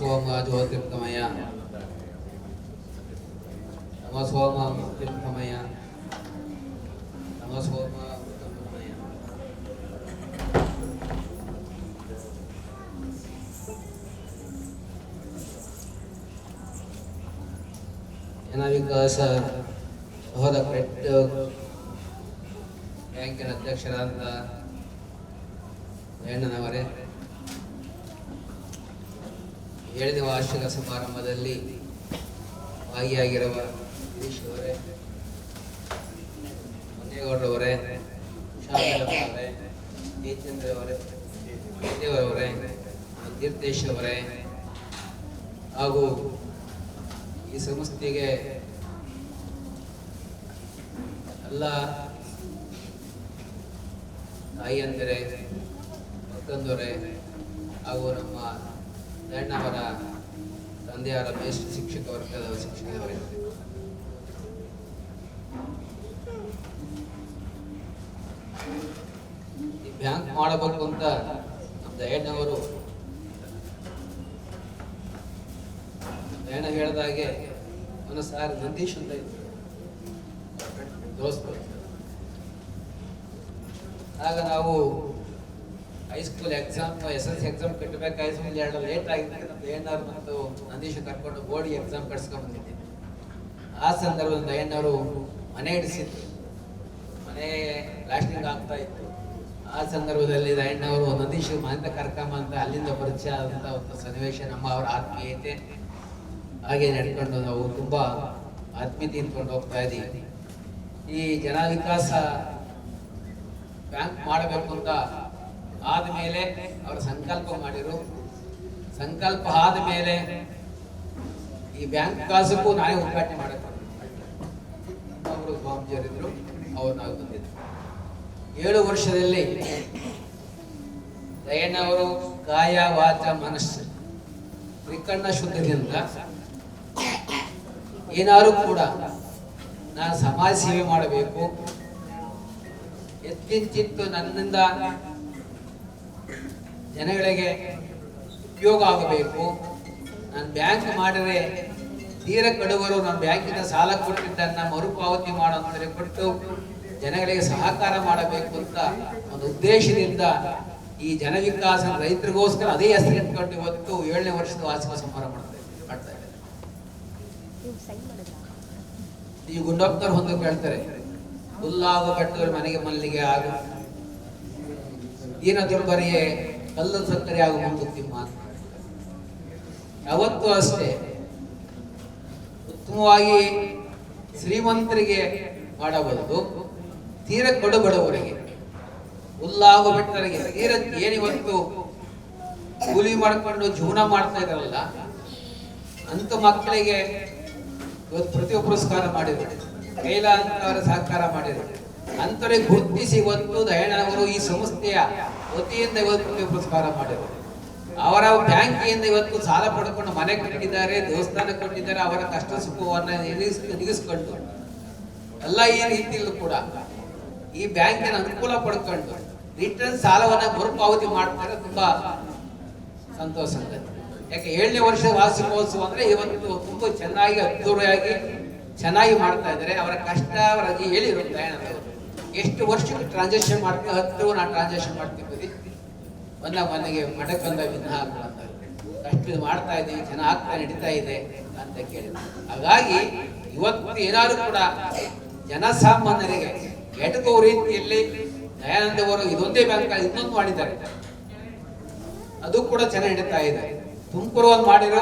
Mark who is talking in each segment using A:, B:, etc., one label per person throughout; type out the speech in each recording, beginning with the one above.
A: ಸೋಮ ಜ್ಯೋತಿರ್ಗಮಯ ನಮ ಸೋಮ ಮೃತ್ಯುರ್ಗಮಯ ನಮ ಸೋಮ ಮೃತ್ಯುರ್ಗಮಯ ಜನವಿಕಾಸ ಹೋದ ಪೆಟ್ಟು ಬ್ಯಾಂಕಿನ ಅಧ್ಯಕ್ಷರಾದ ಜಯಣ್ಣನವರೇ ಏಳನೇ ವಾರ್ಷಿಕ ಸಮಾರಂಭದಲ್ಲಿ ಭಾಗಿಯಾಗಿರುವ ಗಿರೀಶ್ ಅವರೇ ಮುನ್ನೇಗೌಡರವರೇ ಶಾಂತರವರೇ ಜಯಚಂದ್ರ ಅವರೇ ದೇವರವರೇ ತೀರ್ಥೇಶ್ ಅವರೇ ಹಾಗೂ ಈ ಸಂಸ್ಥೆಗೆ ಎಲ್ಲ ತಾಯಿಯಂದರೆ ಮಕ್ಕಂದೊರೆ ಹಾಗೂ ನಮ್ಮ ದಣ್ಣವರ ತಂದೆಯವರ ಮೇಷ್ಟ್ರ ಶಿಕ್ಷಕ ವರ್ಗದ ಶಿಕ್ಷಕರಿದ್ದಾರೆ ಈ ಬ್ಯಾಂಕ್ ಮಾಡಬೇಕು ಅಂತ ನಮ್ಮ ದಯಣ್ಣವರು ದಯಣ್ಣ ಹೇಳಿದಾಗೆ ಅವನ ಸಾರ್ ನಂದೀಶ್ ಅಂತ ಇದ್ರು. ದೋಸ್ತ ಆಗ ನಾವು high school exam S L C exam ಕಟ್ಟಬೇಕು ಹೈಸ್ಕೂಲ್ ಎರಡು ಲೇಟ್ ಆಗಿದ್ದಕ್ಕೆ ನಮ್ಮ ದಯಣ್ಣವ್ರು ಮತ್ತು ನಂದೀಶ್ ಕರ್ಕೊಂಡು ಓಡಿ ಎಕ್ಸಾಮ್ ಕಟ್ಸ್ಕೊಂಡು ಬಂದಿದ್ದೆ. ಆ ಸಂದರ್ಭದಲ್ಲಿ ಅಯ್ಯನವರು ಮನೆ ಇಡಿಸಿದ್ರು ಮನೆ ಪ್ಲಾಸ್ಟಿಂಗ್ ಆಗ್ತಾ ಇತ್ತು. ಆ ಸಂದರ್ಭದಲ್ಲಿ ದಯಣ್ಣವರು ನಂದೀಶ್ ಮಹಂತ ಕರ್ಕಂಬ ಅಂತ ಅಲ್ಲಿಂದ ಪರಿಚಯ ಆದಂಥ ಒಂದು ಸನ್ನಿವೇಶ ನಮ್ಮ ಅವರ ಆತ್ಮೀಯತೆ. ಹಾಗೆ ನಡ್ಕೊಂಡು ನಾವು ತುಂಬಾ ಆತ್ಮೀಯತೆ ಇಟ್ಕೊಂಡು ಹೋಗ್ತಾ ಇದ್ದೀವಿ. ಈ ಜನ ವಿಕಾಸ ಬ್ಯಾಂಕ್ ಮಾಡಬೇಕು ಅಂತ ಆದ್ಮೇಲೆ ಅವರು ಸಂಕಲ್ಪ ಮಾಡಿರು ಸಂಕಲ್ಪ ಆದ್ಮೇಲೆ ಈ ಬ್ಯಾಂಕ್ ಕಾಸಕ್ಕೂ ನಾನೇ ಉದ್ಘಾಟನೆ ಮಾಡಕ್ಕೆ ಅವರು ಸ್ವಾಮೀಜಿಯವರಿದ್ರು ಅವ್ರು ನಾವು ಬಂದಿದ್ರು. ಏಳು ವರ್ಷದಲ್ಲಿ ದಯಣ್ಣವರು ಕಾಯ ವಾಚ ಮನಸ್ಸು. ತ್ರಿಕಣ್ಣ ಶುದ್ಧದಿಂದ ಏನಾದ್ರು ಕೂಡ ನಾನು ಸಮಾಜ ಸೇವೆ ಮಾಡಬೇಕು. ಎತ್ತಿಂಚಿತ್ತು ನನ್ನಿಂದ ಜನಗಳಿಗೆ ಉಪಯೋಗ ಆಗಬೇಕು. ನಾನು ಬ್ಯಾಂಕ್ ಮಾಡಿದ್ರೆ ತೀರ ಕಡುವರು ನಾನು ಬ್ಯಾಂಕಿನ ಸಾಲ ಕೊಟ್ಟಿದ್ದನ್ನ ಮರುಪಾವತಿ ಮಾಡೋದ್ರೆ ಕೊಟ್ಟು ಜನಗಳಿಗೆ ಸಹಕಾರ ಮಾಡಬೇಕು ಅಂತ ಒಂದು ಉದ್ದೇಶದಿಂದ ಈ ಜನ ವಿಕಾಸ ರೈತರಿಗೋಸ್ಕರ ಅದೇ ಹೆಸರಿಟ್ಕೊಂಡು ಇವತ್ತು ಏಳನೇ ವರ್ಷದ ವಾರ್ಷಿಕ ಸಮಾರಂಭ ಮಾಡ್ತಾ ಇದ್ದಾರೆ. ಈ ಗುಂಡಪ್ಪನವ್ರು ಹೊಂದು ಕೇಳ್ತಾರೆ, ಹುಲ್ಲಾಗು ಕಟ್ಟುವರು ಮನೆಗೆ ಮಲ್ಲಿಗೆ ಆಗು. ಏನಾದ್ರೂ ದುರ್ಬರಿಯೇ ಕಲ್ಲು ಸಕ್ಕರೆ ಆಗಬಹುದು ತಿಮ್ಮ. ಯಾವತ್ತೂ ಅಷ್ಟೇ. ಉತ್ತಮವಾಗಿ ಶ್ರೀಮಂತರಿಗೆ ಮಾಡಬಹುದು. ತೀರ ಕಡು ಬಡವರಿಗೆ. ಹುಲ್ಲಾಗು ಬೆಟ್ಟರಿಗೆ ತೀರ ಏನಿವತ್ತು ಕೂಲಿ ಮಾಡ್ಕೊಂಡು ಜೀವನ ಮಾಡ್ತಾ ಇದಾರಲ್ಲ ಅಂತ ಮಕ್ಕಳಿಗೆ ಇವತ್ತು ಪ್ರತಿ ಪುರಸ್ಕಾರ ಮಾಡಿದ್ರು ಕೈಲ ಅಂತ ಅವರ ಸಹಕಾರ ಮಾಡಿದ್ರು ಅಂತವರಿಗೆ ಗುರುತಿಸಿ ಇವತ್ತು ದಯಣ್ಣವರು ಈ ಸಂಸ್ಥೆಯ ವತಿಯಿಂದ ಇವತ್ತು ಪುರಸ್ಕಾರ ಮಾಡಿದ್ರು. ಅವರ ಬ್ಯಾಂಕಿಂದ ಇವತ್ತು ಸಾಲ ಪಡ್ಕೊಂಡು ಮನೆ ಕಟ್ಟಿದ್ದಾರೆ, ದೇವಸ್ಥಾನ ಕೊಟ್ಟಿದ್ದಾರೆ, ಅವರ ಕಷ್ಟ ಸುಖವನ್ನು ನಿಗಿಸ್- ನಿಗಿಸ್ಕೊಂಡು ಎಲ್ಲ ಈ ರೀತಿಯಲ್ಲೂ ಕೂಡ ಈ ಬ್ಯಾಂಕಿನ ಅನುಕೂಲ ಪಡ್ಕೊಂಡು ರಿಟರ್ನ್ ಸಾಲವನ್ನು ಮರುಪಾವತಿ ಮಾಡ್ತಾರೆ, ತುಂಬಾ ಸಂತೋಷ ಯಾಕೆ ಏಳನೇ ವರ್ಷ ವಾರ್ಷಿಕೋತ್ಸವ ಅಂದ್ರೆ ಇವತ್ತು ತುಂಬಾ ಚೆನ್ನಾಗಿ ಅದ್ದೂರಿಯಾಗಿ ಚೆನ್ನಾಗಿ ಮಾಡ್ತಾ ಇದ್ದಾರೆ. ಅವರ ಕಷ್ಟ, ಅವರ ಹೇಳಿರುತ್ತೆ ಎಷ್ಟು ವರ್ಷಕ್ಕೆ ಟ್ರಾನ್ಸಾಕ್ಷನ್ ಮಾಡ್ತೀವಿ? ಹತ್ತು ನಾ ಟ್ರಾನ್ಸಾಕ್ಷನ್ ಮಾಡ್ತಿದ್ದೀವಿ ಒಂದ ಮನೆಗೆ ಮಠಕ್ಕೆ ಬಂದ ವಿಘ್ನ ಅಂತ ಅಷ್ಟು ಮಾಡ್ತಾ ಇದ್ದೀವಿ ಜನ ಆಗ್ತಾ ನಡೀತಾ ಇದೆ ಅಂತ ಕೇಳಿದ್ರು. ಹಾಗಾಗಿ ಇವತ್ತು ಏನಾದರೂ ಕೂಡ ಜನಸಾಮಾನ್ಯರಿಗೆ ಎಟಕೋ ರೀತಿಯಲ್ಲಿ ದಯಾನಂದವರು ಇದೊಂದೇ ಬ್ಯಾಂಕ್ ಇನ್ನೊಂದು ಮಾಡಿದ್ದಾರೆ. ಅದು ಕೂಡ ಚೆನ್ನಾಗಿ ನಡೀತಾ ಇದೆ. ತುಮಕೂರು ಒಂದು ಮಾಡಿರೋ,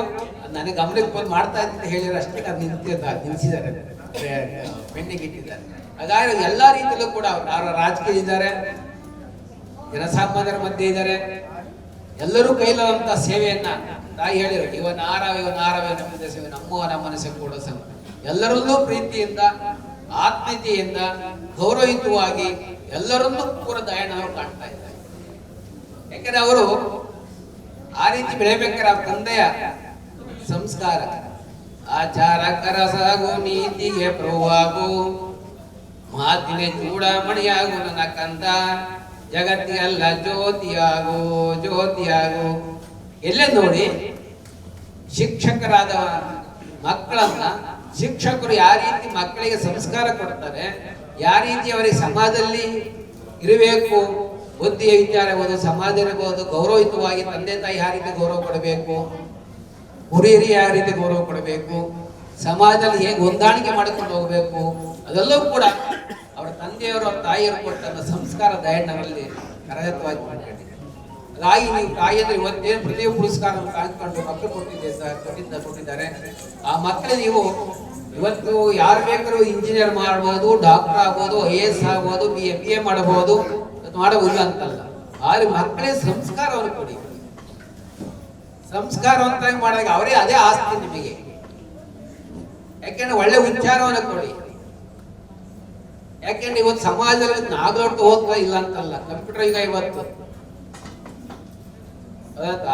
A: ನನಗೆ ಗಮನಕ್ಕೆ ಬಂದು ಮಾಡ್ತಾ ಇದ್ದ ಹೇಳಿರೋ ಅಷ್ಟೇ ಅದು ನಿಂತಿದ್ದ ಪೆಂಡಿಂಗ್ ಇಟ್ಟಿದ್ದಾರೆ. ಹಾಗಾಗಿ ಎಲ್ಲ ರೀತಿಯಲ್ಲೂ ಕೂಡ ಅವರು ರಾಜಕೀಯ ಇದ್ದಾರೆ, ಜನಸಾಮಾನ್ಯರ ಮಧ್ಯೆ ಇದ್ದಾರೆ. ಎಲ್ಲರೂ ಕೈಲಾದಂತ ಸೇವೆಯನ್ನ ತಾಯಿ ಹೇಳಿರು, ಇವ ಆರವ ಇವ ಆರವ ನಮ್ಮ ಸೇವೆ ನಮ್ಮ ನಮ್ಮನ ಸೇವೆ ಕೂಡ ಸೇವೆ ಎಲ್ಲರಲ್ಲೂ ಪ್ರೀತಿಯಿಂದ, ಆತ್ಮೀಯತೆಯಿಂದ, ಗೌರವಯುತವಾಗಿ ಎಲ್ಲರಲ್ಲೂ ಕೂಡ ದಯಾನವರು ಕಾಣ್ತಾ ಇದ್ದಾರೆ. ಯಾಕಂದ್ರೆ ಅವರು ಆ ರೀತಿ ಬೆಳೆಬೇಕಾದ್ರೆ ಅವ್ರ ತಂದೆಯ ಸಂಸ್ಕಾರ, ಆಚಾರ, ಕರಸಾಗು, ನೀತಿಗೆ ಪ್ರಭುವಾಗು. ಮಾತಿಗೆ ಚೂಡಾಮಣಿಯಾಗು ನನ್ನ ಕಂದ ಜಗತ್ತಿಗೆಲ್ಲ ಜ್ಯೋತಿಯಾಗು ಜ್ಯೋತಿಯಾಗು. ಎಲ್ಲ ನೋಡಿ? ಶಿಕ್ಷಕರಾದ ಮಕ್ಕಳನ್ನ, ಶಿಕ್ಷಕರು ಯಾವ ರೀತಿ ಮಕ್ಕಳಿಗೆ ಸಂಸ್ಕಾರ ಕೊಡ್ತಾರೆ, ಯಾವ ರೀತಿ ಅವರಿಗೆ ಸಮಾಜದಲ್ಲಿ ಇರಬೇಕು, ಬುದ್ಧಿಯ ವಿಚಾರ ಇರ್ಬೋದು, ಸಮಾಜ ಇರ್ಬೋದು, ಗೌರವಯುತವಾಗಿ ತಂದೆ ತಾಯಿ ಯಾವ ರೀತಿ ಗೌರವ ಕೊಡಬೇಕು ಹಿರಿಯರಿಗೆ ಯಾವ ರೀತಿ ಗೌರವ ಕೊಡಬೇಕು, ಸಮಾಜದಲ್ಲಿ ಹೇಗೆ ಹೊಂದಾಣಿಕೆ ಮಾಡಿಕೊಂಡು ಹೋಗಬೇಕು ಅದೆಲ್ಲವೂ ಕೂಡ ಅವರ ತಂದೆಯವರು ತಾಯಿಯರು ತಾಯಿಯವರು ಕೊಟ್ಟಂತ ಸಂಸ್ಕಾರ ದಯಣ್ಣರಲ್ಲಿ ಕರಗತವಾಗಿ ತಾಯಿ, ನೀವು ತಾಯಿಯಂದ್ರೆ ಇವತ್ತೇನು ಪ್ರತಿಯೊಬ್ಬ ಪುರಸ್ಕಾರ ಕಾಯ್ಕೊಂಡು ಮಕ್ಕಳು ಕೊಟ್ಟಿದ್ದೆ ಸರ್, ಕೊಟ್ಟಿದ್ದ, ಕೊಟ್ಟಿದ್ದಾರೆ. ಆ ಮಕ್ಕಳು ನೀವು ಇವತ್ತು ಯಾರು ಬೇಕಾದ್ರೂ ಇಂಜಿನಿಯರ್ ಮಾಡ್ಬೋದು ಡಾಕ್ಟರ್ ಆಗ್ಬೋದು ಐ ಎ ಎಸ್ ಆಗ್ಬೋದು ಬಿ ಎ ಬಿ ಎ ಮಾಡಬಹುದು ಮಾಡಬಹುದು ಅಂತಲ್ಲ. ಆದ್ರೆ ಮಕ್ಕಳೇ ಸಂಸ್ಕಾರವನ್ನು ಕೊಡಿ. ಸಂಸ್ಕಾರವಂತಾಗಿ ಮಾಡಿದಾಗ ಅವರೇ ಅದೇ ಆಸ್ತಿ ನಿಮಗೆ. ಯಾಕೆಂದ್ರೆ ಒಳ್ಳೆ ವಿಚಾರವನ್ನು ಕೊಡಿ. ಯಾಕೆಂದ್ರೆ ಇವತ್ತು ಸಮಾಜದಲ್ಲಿ ನಾಗಲೋಟ ಹೋಗ್ತಾ ಇಲ್ಲ ಅಂತಲ್ಲ. ಕಂಪ್ಯೂಟರ್ ಈಗ ಇವತ್ತು.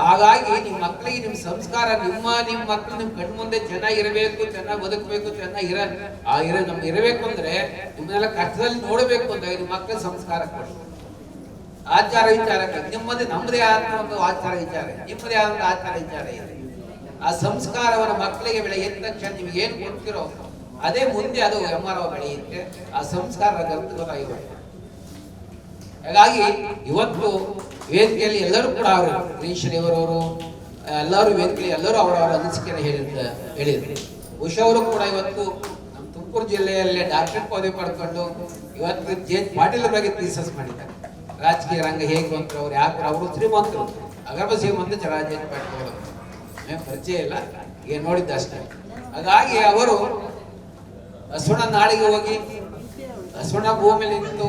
A: ಹಾಗಾಗಿ ನಿಮ್ಮ ಮಕ್ಕಳಿಗೆ ನಿಮ್ಮ ಸಂಸ್ಕಾರ, ನಿಮ್ಮ ನಿಮ್ಮ ಮಕ್ಕಳು ನಿಮ್ ಕಣ್ಣು ಮುಂದೆ ಚೆನ್ನಾಗಿರಬೇಕು ಚೆನ್ನಾಗಿ ಬದುಕಬೇಕು, ಚೆನ್ನಾಗಿ ಇರ ಆ ಇರ ನಮ್ಗೆ ಇರಬೇಕು ಅಂದ್ರೆ ನಿಮ್ಮನ್ನೆಲ್ಲ ಕಷ್ಟದಲ್ಲಿ ನೋಡಬೇಕು ಅಂತ ನಿಮ್ಮ ಮಕ್ಕಳ ಸಂಸ್ಕಾರ ಕೊಡಿ. ಆಚಾರ ವಿಚಾರ ನಿಮ್ಮದೇ ನಮ್ಮದೇ ಆದ ಒಂದು ಆಚಾರ ವಿಚಾರ. ನಿಮ್ಮದೇ ಆದ ಆಚಾರ ವಿಚಾರ ಇದೆ. ಆ ಸಂಸ್ಕಾರವನ್ನ ಮಕ್ಕಳಿಗೆ ಬೆಳೆ ಎದ್ದ ತಕ್ಷಣ ನಿಮ್ಗೆ ಏನು ಕೊಡ್ತಿರೋ ಅದೇ ಮುಂದೆ ಅದು ಎಮ್ಮರ ಬೆಳೆಯುತ್ತೆ ಆ ಸಂಸ್ಕಾರ ಗ್ರಂಥಗಳಾಗಿ ಹಾಗಾಗಿ ಇವತ್ತು ವೇದಿಕೆಯಲ್ಲಿ ಎಲ್ಲರೂ ಕೂಡ ಅವರು ಗಿರೀಶ್ವರಿಯವರವರು ಎಲ್ಲರೂ ವೇದಿಕೆಯಲ್ಲಿ ಎಲ್ಲರೂ ಅವರವರ ಅನಿಸಿಕೆಯನ್ನು ಹೇಳಿದ ಹೇಳಿದ್ರು. ಉಷಾ ಅವರು ಕೂಡ ಇವತ್ತು ನಮ್ಮ ತುಮಕೂರು ಜಿಲ್ಲೆಯಲ್ಲೇ ಡಾಕ್ಟರ್ ಪದವಿ ಪಡ್ಕೊಂಡು ಇವತ್ತು ಜೆ ಪಾಟೀಲ್ ಬಗ್ಗೆ ಥೀಸಸ್ ಮಾಡಿದ್ದಾರೆ. ರಾಜಕೀಯ ರಂಗ ಹೇಗೆ ಬಂದ್ರು ಅವ್ರು ಯಾಕೆ ಅವರು ಶ್ರೀಮಂತರು. ಅಗರ್ಭ ಶ್ರೀಮಂತ ಜರಾಜ ಪಾಟೀಲ್ ಅವರು ಪರಿಚಯ ಇಲ್ಲ. ಈಗ ನೋಡಿದ್ದ ಅಷ್ಟೇ. ಹಾಗಾಗಿ ಅವರು ಬಸವಣ್ಣ ನಾಳಿಗೆ ಹೋಗಿ ಹಸುಣ ಭೂಮಿಯಲ್ಲಿ ನಿಂತು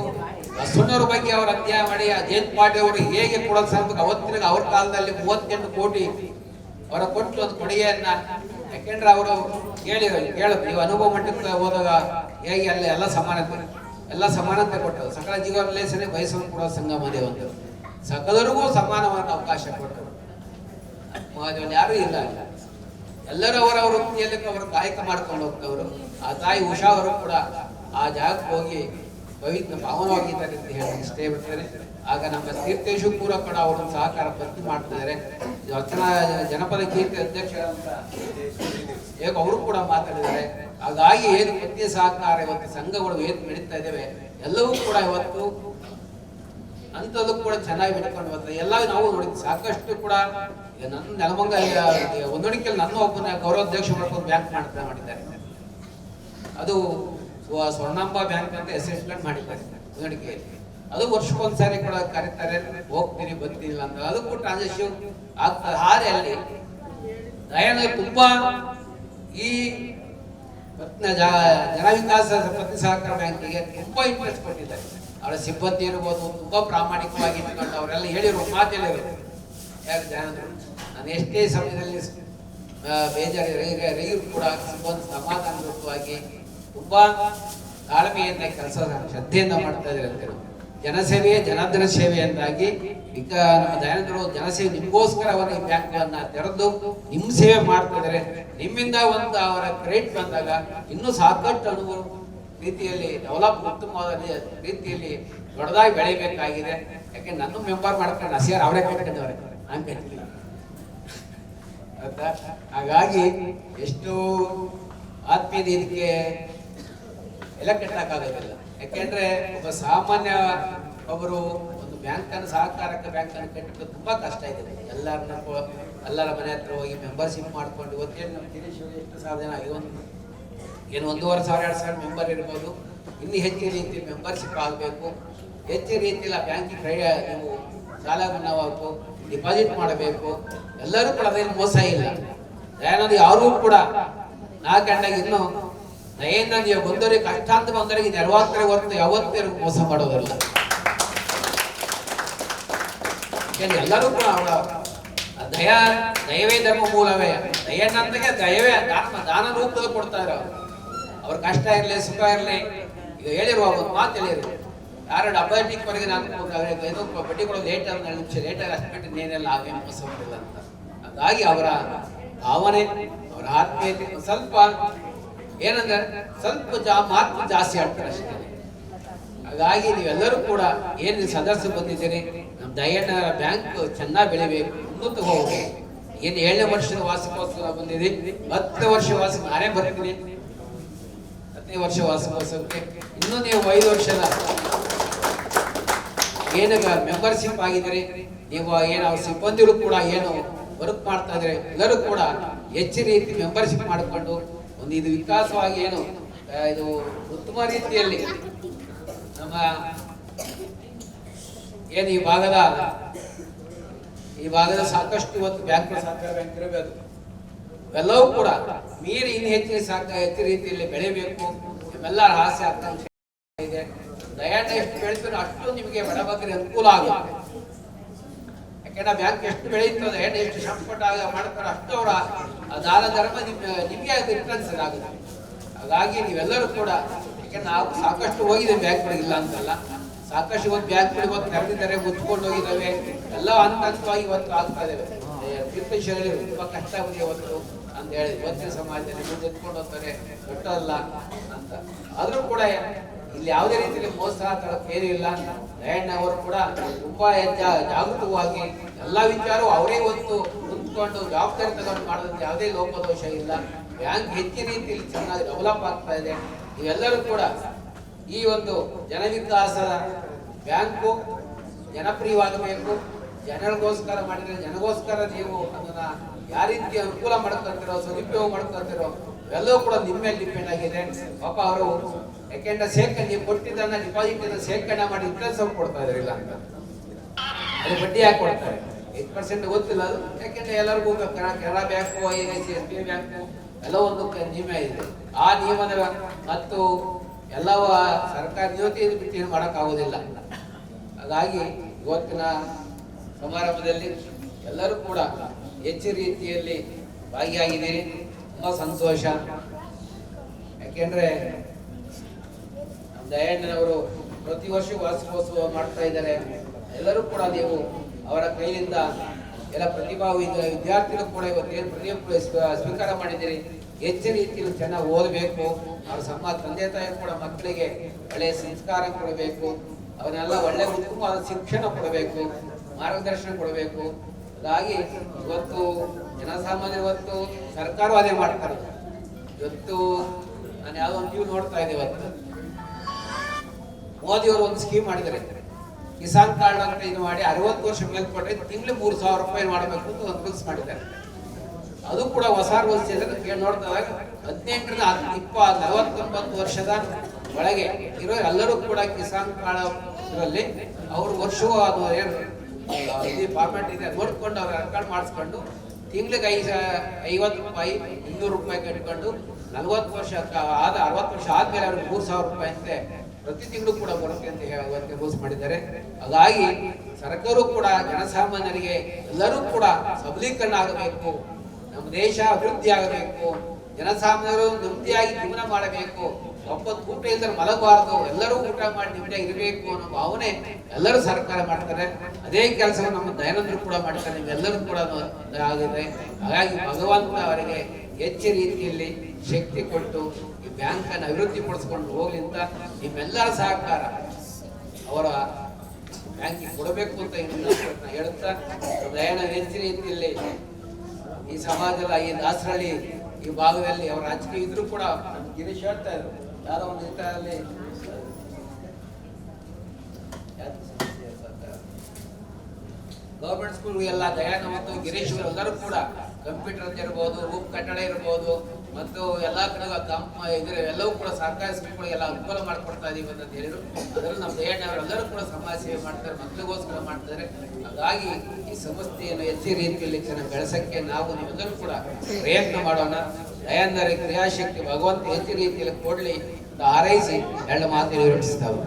A: ಹಸುಣರ ಬಗ್ಗೆ ಅವರು ಅಧ್ಯಯನ ಮಾಡಿ ಜಯಂತ್ ಪಾಟೀಲ್ ಅವರು ಹೇಗೆ ಕೊಡೋದು ಸಾಧ್ಯ ಅವತ್ತಿನ ಅವ್ರ ಕಾಲದಲ್ಲಿ ಮೂವತ್ತೆಂಟು ಕೋಟಿ ಅವರ ಕೊಟ್ಟು ಒಂದು ಕೊಡುಗೆಯನ್ನ ಯಾಕೆಂದ್ರೆ ಅವರು ಕೇಳಿ ಕೇಳಿದ್ರು ನೀವು ಅನುಭವ ಮಟ್ಟಕ್ಕೆ ಹೋದಾಗ ಹೇಗೆ ಅಲ್ಲಿ ಎಲ್ಲ ಸಮಾನತೆ ಎಲ್ಲ ಸಮಾನತೆ ಕೊಟ್ಟರು. ಸಕಲ ಜೀವನಲೇಸನೆ ಬಯಸನ್ನು ಕೊಡೋ ಸಂಗಮದೇ ಒಂದು ಸಕಲರಿಗೂ ಸಮಾನವಾದ ಅವಕಾಶ ಕೊಟ್ಟರು. ಯಾರು ಇಲ್ಲ ಎಲ್ಲರೂ ಅವರ ವೃತ್ತಿಯಲ್ಲಿ ಅವರು ಕಾಯಕ ಮಾಡ್ಕೊಂಡು ಹೋಗ್ತವರು. ಆ ತಾಯಿ ಉಷಾ ಅವರು ಕೂಡ ಆ ಜಾಗಕ್ಕೆ ಹೋಗಿ ಪವಿತ್ರ ಪಾವನವಾಗಿದ್ದಾರೆ ಅಂತ ಹೇಳಿ ಇಷ್ಟೇ ಬಿಡ್ತಾರೆ. ಆಗ ನಮ್ಮ ತೀರ್ಥೇಶು ಕೂಡ ಕೂಡ ಅವರು ಸಹಕಾರ ಭರ್ತಿ ಮಾಡ್ತಿದ್ದಾರೆ. ಅರ್ಚನಾ ಜನಪದ ಕೀರ್ತಿ ಅಧ್ಯಕ್ಷ ಹೇಗೆ ಅವರು ಕೂಡ ಮಾತಾಡಿದ್ದಾರೆ. ಹಾಗಾಗಿ ಏನು ಪ್ರತಿ ಸಹಕಾರ ಇವತ್ತು ಸಂಘಗಳು ಏನು ನಡೀತಾ ಇದ್ದೇವೆ ಎಲ್ಲವೂ ಕೂಡ ಇವತ್ತು ಅಂಥದ್ದು ಕೂಡ ಚೆನ್ನಾಗಿ ಬೆಳ್ಕೊಂಡು ಬಂದ್ರೆ ಎಲ್ಲ ನಾವು ನೋಡಿದ್ವಿ. ಸಾಕಷ್ಟು ಕೂಡ ಈಗ ನನ್ನ ನೆಲಮಂಗ ಹೊಂದಾಣಿಕೆಯಲ್ಲಿ ನನ್ನ ಒಬ್ಬನ ಗೌರವಾಧ್ಯಕ್ಷ ಬ್ಯಾಂಕ್ ಮಾಡ್ತಾ ಮಾಡಿದ್ದಾರೆ. ಅದು ಸ್ವ- ಸ್ವರ್ಣಾಂಬ ಬ್ಯಾಂಕ್ ಅಂತ ಎಸ್ಎಸ್ಮೆಂಟ್ ಮಾಡಿದ್ದಾರೆ ಹೊಂದಾಣಿಕೆಯಲ್ಲಿ. ಅದು ವರ್ಷಕ್ಕೊಂದ್ಸಾರಿ ಕೂಡ ಕರೀತಾರೆ. ಹೋಗ್ತೀನಿ ಬರ್ತಿಲ್ಲ ಅಂತ. ಅದಕ್ಕೂ ಟ್ರಾನ್ಸಾಕ್ಷನ್ ಆಗ್ತದೆ ಹಾರೆ ಅಲ್ಲಿ ತುಂಬಾ ಈ ಪತ್ನ ಜನವಿಕಾಸ ಜನ ವಿಕಾಸ ಪತ್ನಿ ಸಹಕಾರ ಬ್ಯಾಂಕಿಗೆ ತುಂಬಾ ಇಂಟ್ರೆಸ್ಟ್ ಕೊಟ್ಟಿದ್ದಾರೆ. ಅವರ ಸಿಬ್ಬಂದಿ ಇರ್ಬೋದು, ತುಂಬಾ ಪ್ರಾಮಾಣಿಕವಾಗಿ ಇಟ್ಕೊಂಡು ಅವರೆಲ್ಲ ಹೇಳಿರೋ ಮಾತೇಳಿರು ಯಾಕೆ ಜನ ನಾನು ಎಷ್ಟೇ ಸಮಯದಲ್ಲಿ ಬೇಜಾರಿ ರೈರು ಕೂಡ ಸಿಬ್ಬಂದಿ ಸಮಾಧಾನಯುತವಾಗಿ ತುಂಬಾ ತಾಳ್ಮೆಯಿಂದ ಕೆಲಸ ಶ್ರದ್ಧೆಯಿಂದ ಮಾಡ್ತಾ ಇದ್ದಾರೆ ಅಂತ ಹೇಳಿ. ಜನಸೇವೆಯೇ ಜನಾರ್ದನ ಸೇವೆ ಎಂದಾಗಿ ಈಗ ನಮ್ಮ ದಯಾನಂದರು ಜನಸೇವೆ ನಿಮಗೋಸ್ಕರ ಅವರ ಈ ಬ್ಯಾಂಕ್ಗಳನ್ನ ತೆರೆದು ನಿಮ್ಮ ಸೇವೆ ಮಾಡ್ತಾ ಇದ್ದಾರೆ ನಿಮ್ಮಿಂದ ಒಂದು ಅವರ ಕ್ರೆಡಿಟ್ ಬಂದಾಗ ಇನ್ನೂ ಸಾಕಷ್ಟು ಅನುಭವ ರೀತಿಯಲ್ಲಿ ಡೆವಲಪ್ ಉತ್ತಮವಾದ ರೀತಿಯಲ್ಲಿ ದೊಡ್ಡದಾಗಿ ಬೆಳಿಬೇಕಾಗಿದೆ ಯಾಕೆ ನನ್ನ ಮೆಂಬರ್ ಮಾಡ್ಕೊಂಡು ಹಸಿಯಾರ ಅವರೇ ಕಟ್ಕೊಂಡವ್ರೆ ನಾನು ಕಟ್ಟಿಲ್ಲ? ಹಾಗಾಗಿ ಎಷ್ಟು ಆತ್ಮೀಯ ಇದಕ್ಕೆ ಎಲ್ಲ ಕಟ್ಟಕ್ಕಾಗೋದಿಲ್ಲ ಯಾಕೆಂದ್ರೆ ಒಬ್ಬ ಸಾಮಾನ್ಯ ಒಬ್ಬರು ಒಂದು ಬ್ಯಾಂಕ್ ಅನ್ನು ಸಹಕಾರಕ್ಕೆ ಬ್ಯಾಂಕ್ ಅನ್ನು ಕಟ್ಟಕ್ಕೆ ತುಂಬಾ ಕಷ್ಟ ಇದೆ ಎಲ್ಲರನ್ನ ಎಲ್ಲರ ಮನೆ ಹತ್ರ ಹೋಗಿ ಮೆಂಬರ್ಶಿಪ್ ಮಾಡ್ಕೊಂಡು ಇವತ್ತೇನು ನಮ್ಮ ಗಿರೀಶ್ ಎಷ್ಟು ಸಾವಿರ ಜನ? ಐವತ್ತು, ಏನು ಒಂದೂವರೆ ಸಾವಿರ, ಎರಡು ಸಾವಿರ ಮೆಂಬರ್ ಇರ್ಬೋದು. ಇನ್ನೂ ಹೆಚ್ಚಿನ ರೀತಿ ಮೆಂಬರ್ಶಿಪ್ ಆಗಬೇಕು. ಹೆಚ್ಚಿನ ರೀತಿಯಲ್ಲಿ ಬ್ಯಾಂಕಿಗೆ ಕ್ರೈ ನೀವು ಸಾಲ ಮನ್ನಾವಾಗಬೇಕು ಡಿಪಾಸಿಟ್ ಮಾಡಬೇಕು. ಎಲ್ಲರೂ ಕೂಡ ಅದೇನು ಮೋಸ ಇಲ್ಲ. ದಯಾನಂದ ಯಾರೂ ಕೂಡ ನಾ ಕಂಡಾಗ ಇನ್ನು ದಯಿಂದ ನೀವು ಬಂದವರಿಗೆ ಕಷ್ಟ ಅಂತ ಬಂದವರಿಗೆ ನೆರವಾಗ್ತಾರೆ ಹೊರತು ಯಾವತ್ತೂ ಮೋಸ ಮಾಡೋದಿಲ್ಲ ಯಾಕೆಂದ್ರೆ ಎಲ್ಲರೂ ಕೂಡ ಅವರ, ಆ ದಯ, ದಯವೇ ಧರ್ಮ ಮೂಲವೇ. ದಯನಂತಗೆ ದಯವೇ ಧರ್ಮ ದಾನ ರೂಪದಲ್ಲಿ ಕೊಡ್ತಾ ಇರೋ ಅವ್ರ ಕಷ್ಟ ಇರಲಿ, ಸುಖ ಇರಲಿ. ಈಗ ಹೇಳಿರುವ ಒಂದು ಮಾತು ಹೇಳಿರು. ಯಾರು ಡಬ್ಬ ವರೆಗೆ ನಾನು ಇದು ಬಡ್ಡಿ ಕೊಡೋದು ಲೇಟ್ ಆಗಿ ಹೇಳಿ ನಿಮಿಷ ಲೇಟ್ ಆಗಿ ಅಷ್ಟು ನೀನೆಲ್ಲ ಆವೇನು ಮೋಸ ಅಂತ ಹಾಗಾಗಿ ಅವರ ಭಾವನೆ, ಅವರ ಆತ್ಮೀಯತೆ ಸ್ವಲ್ಪ ಏನಂದ್ರೆ ಸ್ವಲ್ಪ ಜಾ, ಮಾತು ಜಾಸ್ತಿ ಆಡ್ತಾರೆ ಅಷ್ಟೇ. ಹಾಗಾಗಿ ನೀವೆಲ್ಲರೂ ಕೂಡ ಏನು ಸದಸ್ಯ ಬಂದಿದ್ದೀರಿ ದಯಣ್ಣ ಬ್ಯಾಂಕ್ ಚೆನ್ನಾಗಿ ಬೆಳಿಬೇಕು. ಮುಂದೆ ಹೋಗಿ ಏನು ಏಳನೇ ವರ್ಷದ ವಾರ್ಷಿಕೋತ್ಸವ ಬಂದಿದೆ. ಹತ್ತು ವರ್ಷ ವಾಸ ನಾನೇ ಬರ್ತೀನಿ. ಹತ್ತನೇ ವರ್ಷ ವಾರ್ಷಿಕೋತ್ಸವಕ್ಕೆ. ಇನ್ನೂ ನೀವು ಐದು ವರ್ಷದ ಏನು ಮೆಂಬರ್ಶಿಪ್ ಆಗಿದ್ರೆ ನೀವು ಏನು ಸಿಬ್ಬಂದಿಗಳು ಕೂಡ ಏನು ವರ್ಕ್ ಮಾಡ್ತಾ ಇದ್ರೆ ಎಲ್ಲರೂ ಕೂಡ ಹೆಚ್ಚು ರೀತಿ ಮೆಂಬರ್ಶಿಪ್ ಮಾಡಿಕೊಂಡು ಒಂದು ಇದು ವಿಕಾಸವಾಗಿ ಏನು ಇದು ಉತ್ತಮ ರೀತಿಯಲ್ಲಿ ನಮ್ಮ ಏನು ಈ ಭಾಗದ ಈ ಭಾಗದ ಸಾಕಷ್ಟು ಇವತ್ತು ಬ್ಯಾಂಕ್ ಸಹಕಾರ ಬ್ಯಾಂಕ್ ಇರಬೇಕು ಎಲ್ಲವೂ ಕೂಡ ಮೀರಿ ಇನ್ನು ಹೆಚ್ಚಿನ ಸಾಕ ಹೆಚ್ಚಿನ ರೀತಿಯಲ್ಲಿ ಬೆಳೆಯಬೇಕು. ಇವೆಲ್ಲ ಆಸೆ ಆಕಾಂಕ್ಷೆ ಇದೆ. ದಯಾಟ ಎಷ್ಟು ಬೆಳಿತೀರೋ ಅಷ್ಟು ನಿಮಗೆ ಬಡಬಗ್ಗರಿಗೆ ಅನುಕೂಲ ಆಗುತ್ತೆ. ಯಾಕೆಂದ್ರೆ ಬ್ಯಾಂಕ್ ಎಷ್ಟು ಬೆಳೆಯುತ್ತೋ ದಯಾಟ ಎಷ್ಟು ಶ್ರಮಪಟ್ಟ ಮಾಡ್ತಾರೆ ಅಷ್ಟು ಅವರ ದಾನ ಧರ್ಮ ನಿಮ್ ನಿಮಗೆ ರಿಟರ್ನ್ಸ್ ಆಗುತ್ತೆ. ಹಾಗಾಗಿ ನೀವೆಲ್ಲರೂ ಕೂಡ, ಯಾಕೆಂದ್ರೆ ನಾವು ಸಾಕಷ್ಟು ಹೋಗಿದೆ ಬ್ಯಾಂಕ್ಗಳಿಗೆ ಇಲ್ಲ ಅಂತಲ್ಲ. ಸಾಕಷ್ಟು ಇವತ್ತು ಬ್ಯಾಂಕ್ಗಳು ಇವತ್ತು ತೆರೆದಿದ್ದಾರೆ ಮುಚ್ಕೊಂಡು ಹೋಗಿದ್ದಾವೆ ಎಲ್ಲ ಹಂತ ಹಂತವಾಗಿ ಇವತ್ತು ಆಗ್ತಾ ಇದಾವೆ. ತೀರ್ಥಶೈಲಿ ತುಂಬ ಕಷ್ಟ ಆಗಿದೆ ಇವತ್ತು ಅಂತ ಹೇಳಿ ಇವತ್ತಿನ ಸಮಾಜದಲ್ಲಿ ಮುಂದೆ ಎತ್ಕೊಂಡು ಹೋಗ್ತಾರೆ. ದೊಡ್ಡದಲ್ಲ ಅಂತ. ಆದರೂ ಕೂಡ ಇಲ್ಲಿ ಯಾವುದೇ ರೀತಿಯಲ್ಲಿ ಪ್ರೋತ್ಸಾಹ ತರಕ್ಕೆ ಏನೂ ಇಲ್ಲ. ದಯಣ್ಣ ಅವರು ಕೂಡ ತುಂಬಾ ಜಾಗೃತವಾಗಿ ಎಲ್ಲ ವಿಚಾರವೂ ಅವರೇ ಒಂದು ಕುಂತ್ಕೊಂಡು ಜವಾಬ್ದಾರಿ ತಗೊಂಡು ಮಾಡೋದ್ರಲ್ಲಿ ಯಾವುದೇ ಲೋಪದೋಷ ಇಲ್ಲ. ಬ್ಯಾಂಕ್ ಹೆಚ್ಚಿನ ರೀತಿಯಲ್ಲಿ ಚೆನ್ನಾಗಿ ಡೆವಲಪ್ ಆಗ್ತಾ ಇದೆ. ಇವೆಲ್ಲರೂ ಕೂಡ ಈ ಒಂದು ಜನವಿಕಾಸದ ಬ್ಯಾಂಕು ಜನಪ್ರಿಯವಾಗಬೇಕು. ಜನರಿಗೋಸ್ಕರ ಮಾಡಿದರೆ ಜನಗೋಸ್ಕರ ನೀವು ಅದನ್ನು ಯಾವ ರೀತಿ ಅನುಕೂಲ ಮಾಡ್ಕೊಂತಿರೋ ಸದುಪಯೋಗ ಮಾಡ್ಕೊಂತಿರೋ ಎಲ್ಲವೂ ಕೂಡ ನಿಮ್ಮ ಮೇಲೆ ಡಿಪೆಂಡ್ ಆಗಿದೆ. ಪಾಪ ಅವರು ಯಾಕೆಂದ್ರೆ ಶೇಖರಣೆ, ನೀವು ಕೊಟ್ಟಿದ್ದನ್ನ ಡಿಪಾಸಿಟ್ ಶೇಖರಣೆ ಮಾಡಿ ಇಂಟ್ರೆಸ್ಟ್ ಕೊಡ್ತಾ ಇದ್ರಿಲ್ಲ ಅಂತ. ಅದು ಬಡ್ಡಿ ಹಾಕಿ ಕೊಡ್ತಾರೆ? ಏಟ್ ಪರ್ಸೆಂಟ್ ಗೊತ್ತಿಲ್ಲ ಅದು. ಯಾಕೆಂದ್ರೆ ಎಲ್ಲರಿಗೂ Canara bank I S S B bank ಎಲ್ಲ ಒಂದು ನಿಯಮ ಇದೆ ಆ ನಿಯಮದ ಮತ್ತು ಎಲ್ಲವ ಸರ್ಕಾರ ನಿಯತಿ ಬಿಟ್ಟು ಮಾಡೋಕ್ಕಾಗೋದಿಲ್ಲ. ಹಾಗಾಗಿ ಇವತ್ತಿನ ಸಮಾರಂಭದಲ್ಲಿ ಎಲ್ಲರೂ ಕೂಡ ಹೆಚ್ಚು ರೀತಿಯಲ್ಲಿ ಭಾಗಿಯಾಗಿದ್ದೀರಿ. ತುಂಬ ಸಂತೋಷ. ಯಾಕೆಂದ್ರೆ ದಯಾಣ್ಣನವರು ಪ್ರತಿ ವರ್ಷ ವಾರ್ಷಿಕೋತ್ಸವ ಮಾಡ್ತಾ ಇದ್ದಾರೆ. ಎಲ್ಲರೂ ಕೂಡ ನೀವು ಅವರ ಕೈಯಿಂದ ಎಲ್ಲ ಪ್ರತಿಭಾ ವಿದ್ಯ- ವಿದ್ಯಾರ್ಥಿಗಳು ಕೂಡ ಇವತ್ತೇನು ಪ್ರತಿಭೆ ಸ್ವ- ಸ್ವೀಕಾರ ಮಾಡಿದ್ದೀರಿ. ಹೆಚ್ಚಿನ ರೀತಿಯಲ್ಲಿ ಚೆನ್ನಾಗಿ ಓದಬೇಕು. ಅವ್ರ ಸಮಾಜ ತಂದೆ ತಾಯಿ ಕೂಡ ಮಕ್ಕಳಿಗೆ ಒಳ್ಳೆಯ ಸಂಸ್ಕಾರ ಕೊಡಬೇಕು. ಅವನ್ನೆಲ್ಲ ಒಳ್ಳೆ ಉತ್ತಮವಾದ ಶಿಕ್ಷಣ ಕೊಡಬೇಕು, ಮಾರ್ಗದರ್ಶನ ಕೊಡಬೇಕು. ಹಾಗಾಗಿ ಇವತ್ತು ಜನಸಾಮಾನ್ಯರು ಇವತ್ತು ಸರ್ಕಾರ ಅದೇ ಮಾಡ್ತಾರೆ. ಇವತ್ತು ನಾನು ಯಾವುದೋ ಒಂದು ನೋಡ್ತಾ ಇದ್ದೆ ಇವತ್ತು. ಮೋದಿ ಅವರು ಒಂದು ಸ್ಕೀಮ್ ಮಾಡಿದ್ದಾರೆ. ಕಿಸಾನ್ ಕಾರ್ಡ್ ಅಂತ ಇದು ಮಾಡಿ ಅರವತ್ತು ವರ್ಷ ಮೇಲ್ಪಟ್ಟರೆ ತಿಂಗಳು ಮೂರು ಸಾವಿರ ರೂಪಾಯಿ ಮಾಡಬೇಕು ಅಂತ ಒಂದು ರೂಲ್ಸ್ ಮಾಡಿದ್ದಾರೆ. ಅದು ಕೂಡ ಹೊಸ ರೂಲ್ಸ್ ಇದೆ ನೋಡ್ದಾಗ ಹದಿನೆಂಟರಿಂದ ಇಪ್ಪ ನಲವತ್ತೊಂಬತ್ತು ವರ್ಷದ ಒಳಗೆ ಇರೋ ಎಲ್ಲರೂ ಕೂಡ ಕಿಸಾನ್ ಕಾರ್ಡ್ ಇದರಲ್ಲಿ ಅವ್ರು ವರ್ಷವೂ ಅದು ಏನು ಇದು ಇದೆ ನೋಡ್ಕೊಂಡು ಅವ್ರ ರೆಕಾರ್ಡ್ ಮಾಡಿಸ್ಕೊಂಡು ತಿಂಗಳಿಗೆ ಐ ಐವತ್ತು ರೂಪಾಯಿ, ಇನ್ನೂರು ರೂಪಾಯಿ ಕಟ್ಕೊಂಡು ನಲ್ವತ್ತು ವರ್ಷ, ಆದ ಅರವತ್ತು ವರ್ಷ ಆದಮೇಲೆ ಅವ್ರಿಗೆ ಮೂರು ಸಾವಿರ ರೂಪಾಯಿ ಅಂತೆ ಪ್ರತಿ ತಿಂಗಳು ಕೂಡ ಬರುತ್ತೆ ಅಂತ ಹೇಳಿ ಘೋಷ ರೂಲ್ಸ್ ಮಾಡಿದ್ದಾರೆ. ಹಾಗಾಗಿ ಸರ್ಕಾರವು ಕೂಡ ಜನಸಾಮಾನ್ಯರಿಗೆ ಎಲ್ಲರೂ ಕೂಡ ಸಬಲೀಕರಣ ಆಗಬೇಕು, ನಮ್ಮ ದೇಶ ಅಭಿವೃದ್ಧಿ ಆಗಬೇಕು, ಜನಸಾಮಾನ್ಯರು ನೆಮ್ಮದಿಯಾಗಿ ಜೀವನ ಮಾಡಬೇಕು ಒಪ್ಪತ್ತು ಊಟ ಇಲ್ಲದ ಮಲಗಬಾರದು, ಎಲ್ಲರೂ ಊಟ ಮಾಡಿ ನಿಮ್ಮದೇ ಇರಬೇಕು ಅನ್ನೋ ಭಾವನೆ ಎಲ್ಲರೂ ಸರ್ಕಾರ ಮಾಡ್ತಾರೆ. ಅದೇ ಕೆಲಸವನ್ನು ನಮ್ಮ ದಯಾನಂದರು ಕೂಡ ಮಾಡ್ತಾರೆ ನಿಮ್ಮೆಲ್ಲರೂ ಕೂಡ ಆಗಿದೆ ಹಾಗಾಗಿ ಭಗವಂತ ಅವರಿಗೆ ಹೆಚ್ಚು ರೀತಿಯಲ್ಲಿ ಶಕ್ತಿ ಕೊಟ್ಟು ಈ ಬ್ಯಾಂಕ್ ಅನ್ನು ಅಭಿವೃದ್ಧಿ ಪಡಿಸ್ಕೊಂಡು ಹೋಗ್ಲಿ ಅಂತ ನಿಮ್ಮೆಲ್ಲರ ಸಹಕಾರ. ಅವರ ಬ್ಯಾಂಕಿಗೆ ಕೊಡಬೇಕು ಅಂತ ಹೇಳುತ್ತಾ ದಯಾನ ಹೆಚ್ಚಿನ ಇಲ್ಲಿ ಈ ಸಮಾಜದ ಈ ದಾಸರಳ್ಳಿ ಈ ಭಾಗದಲ್ಲಿ ಅವರ ರಾಜಕೀಯ ಇದ್ರು ಕೂಡ ಗಿರೀಶ್ ಹೇಳ್ತಾ ಇದ್ರು. ಯಾರೋ ಒಂದು ಇದರಲ್ಲಿ ಗೌರ್ಮೆಂಟ್ ಸ್ಕೂಲ್ ಎಲ್ಲ ದಯಾನ ಮತ್ತು ಗಿರೀಶ್ ಎಲ್ಲರೂ ಕೂಡ ಕಂಪ್ಯೂಟರ್ ಅಂತ ಇರ್ಬೋದು ರೂಪ್ ಕಟ್ಟಡ ಇರ್ಬೋದು, ಮತ್ತು ಎಲ್ಲ ಕಡೆ ಕಂಪ್ ಇದ್ರೆ ಎಲ್ಲವೂ ಕೂಡ ಸರ್ಕಾರಿ ಸ್ಕೂಲ್ಗಳಿಗೆಲ್ಲ ಅನುಕೂಲ ಮಾಡ್ಕೊಡ್ತಾ ಇದೀವಿ ಅಂತ ಹೇಳಿದ್ರು. ಅದರಲ್ಲಿ ನಮ್ಮ ದಯಾನ ಅವರೆಲ್ಲರೂ ಕೂಡ ಸಮಾಜ ಸೇವೆ ಮಾಡ್ತಾರೆ, ಮಕ್ಕಳಿಗೋಸ್ಕರ ಮಾಡ್ತಾರೆ. ಹಾಗಾಗಿ ಈ ಸಂಸ್ಥೆಯನ್ನು ಹೆಚ್ಚಿನ ರೀತಿಯಲ್ಲಿ ಚೆನ್ನಾಗಿ ಬೆಳೆಸೋಕ್ಕೆ ನಾವು ನೀವೆಲ್ಲರೂ ಕೂಡ ಪ್ರಯತ್ನ ಮಾಡೋಣ. ದಯಾಂದರೆ ಕ್ರಿಯಾಶಕ್ತಿ ಭಗವಂತ ಹೆಚ್ಚಿನ ರೀತಿಯಲ್ಲಿ ಕೊಡಲಿ ಹಾರೈಸಿ, ಎರಡು ಮಾತು ವಿವರಿಸ್ತಾವೆ